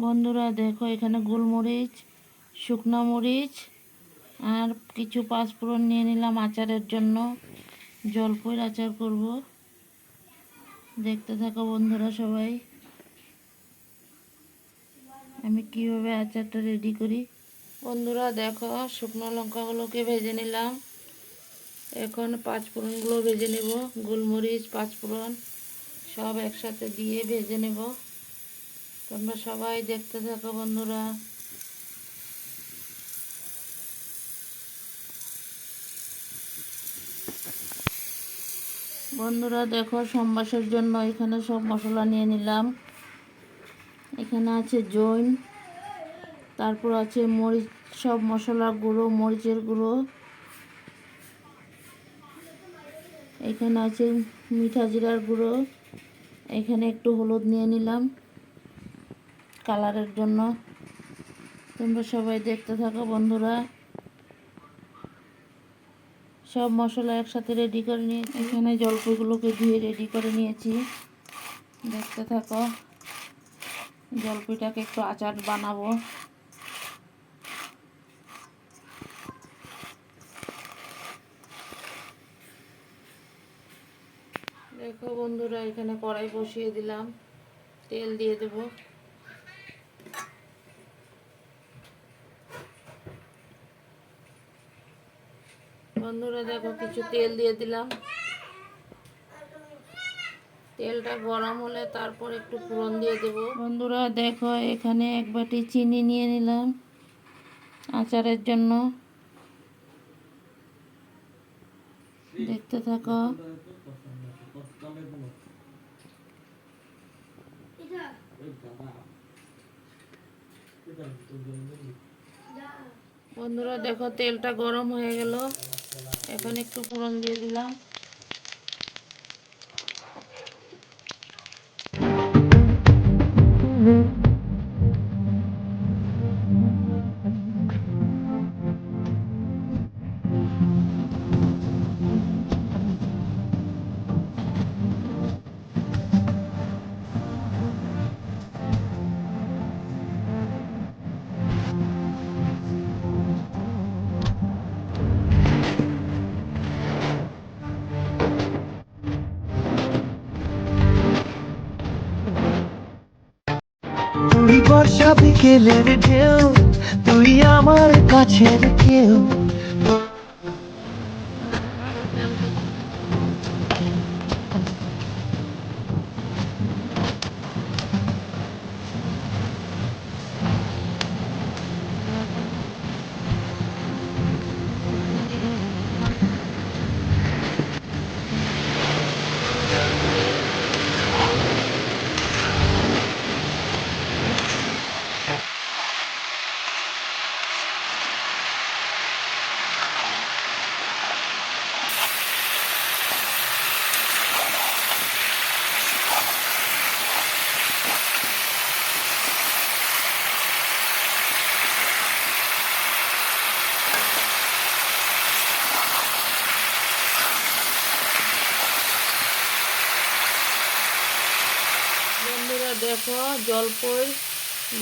বন্ধুরা দেখো, এখানে গোলমরিচ, শুকনো মরিচ, আর কিছু পাঁচফোড়ন নিয়ে নিলাম আচারের জন্য। জলপইর আচার করব। দেখতে থাকো বন্ধুরা সবাই। আমি কীভাবে আচারটা রেডি করি? বন্ধুরা দেখো, শুকনো লঙ্কাগুলোকে ভেজে নিলাম। এখন পাঁচফোড়নগুলো ভেজে নেব। গোলমরিচ, পাঁচফোড়ন সব একসাথে দিয়ে ভেজে নেব। তোমরা সবাই দেখতে থাকো, বন্ধুরা। বন্ধুরা, দেখো, সম্বাসের জন্য এখানে সব মশলা নিয়ে নিলাম। এখানে আছে জৈন, তারপর আছে মরিচ, সব মশলা গুঁড়ো, মরিচের গুঁড়ো। এখানে আছে মিঠা জিরার গুঁড়ো। এখানে একটু হলুদ নিয়ে নিলাম। কালারের জন্য। তোমরা সবাই দেখতে থাকো বন্ধুরা। সব মশলা একসাথে রেডি করে নিয়ে, এখানে জলপাইগুলোকে ধুয়ে রেডি করে নিয়েছি। দেখতে থাকো। জলপাইটাকে একটু আচার বানাবো। দেখো বন্ধুরা, এখানে কড়াই বসিয়ে দিলাম। তেল দিয়ে দেব। বন্ধুরা দেখো কিছু তেল দিয়ে দিলাম। তেলটা গরম হলে তারপর একটু ফোড়ন দিয়ে দেব। বন্ধুরা দেখো এখানে এক বাটি চিনি নিয়ে নিলাম আচারের জন্য। দেখতে থাকো। বন্ধুরা দেখো তেলটা গরম হয়ে গেল। এখন একটু ফোড়ন দিয়ে দিলাম। বর্ষা বিকেলের ঢেউ তুই আমার কাছের কেউ। দেখো জলপই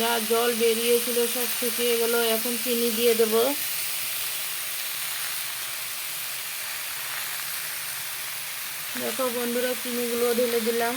যা জল বেরিয়েছিল সব শুকিয়ে গেল, এখন চিনি দিয়ে দেব। দেখো বন্ধুরা, চিনিগুলো ঢেলে দিলাম।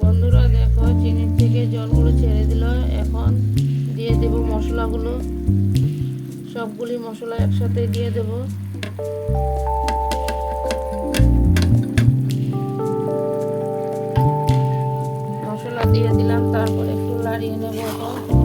বন্ধুরা দেখো, চিনির থেকে জলগুলো ছেড়ে দিল। এখন দিয়ে দেব মশলাগুলো। সবগুলি মশলা একসাথে দিয়ে দেব। মশলা দিয়ে দিলাম, তারপর একটু লাড়িয়ে নেব এখন।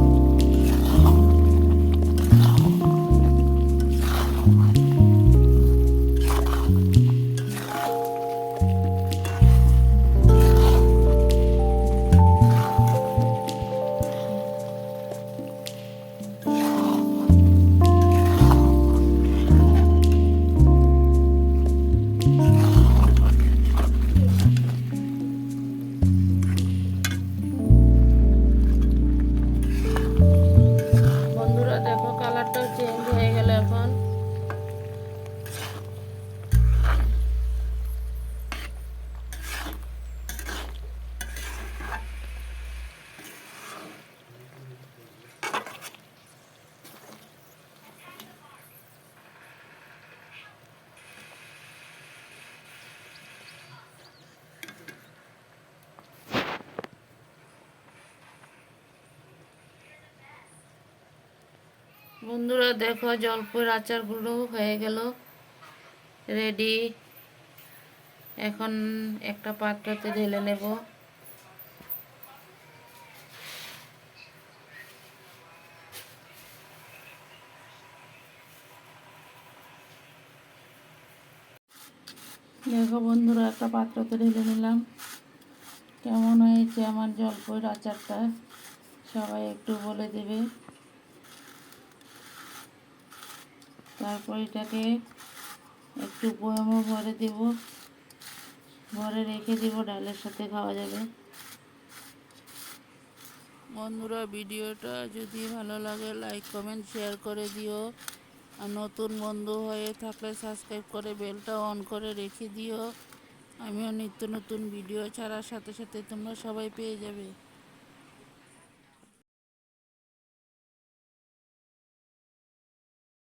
বন্ধুরা, দেখো জলপের আচারগুলো হয়ে গেল রেডি এখন একটা পাত্রতে ঢেলে নেব। দেখো বন্ধুরা, একটা পাত্রতে ঢেলে নিলাম। কেমন হয়েছে আমার জলপইর আচারটা? সবাই একটু বলে দেবে। তারপর এটাকে একটু বয়ামও ভরে দেব। ভরে রেখে দেব, ডালের সাথে খাওয়া যাবে। বন্ধুরা, ভিডিওটা যদি ভালো লাগে, লাইক, কমেন্ট, শেয়ার করে দিও। আর নতুন বন্ধু হয়ে থাকলে সাবস্ক্রাইব করে বেলটা অন করে রেখে দিও। আমিও নিত্য নতুন ভিডিও ছাড়ার সাথে সাথে তোমরা সবাই পেয়ে যাবে।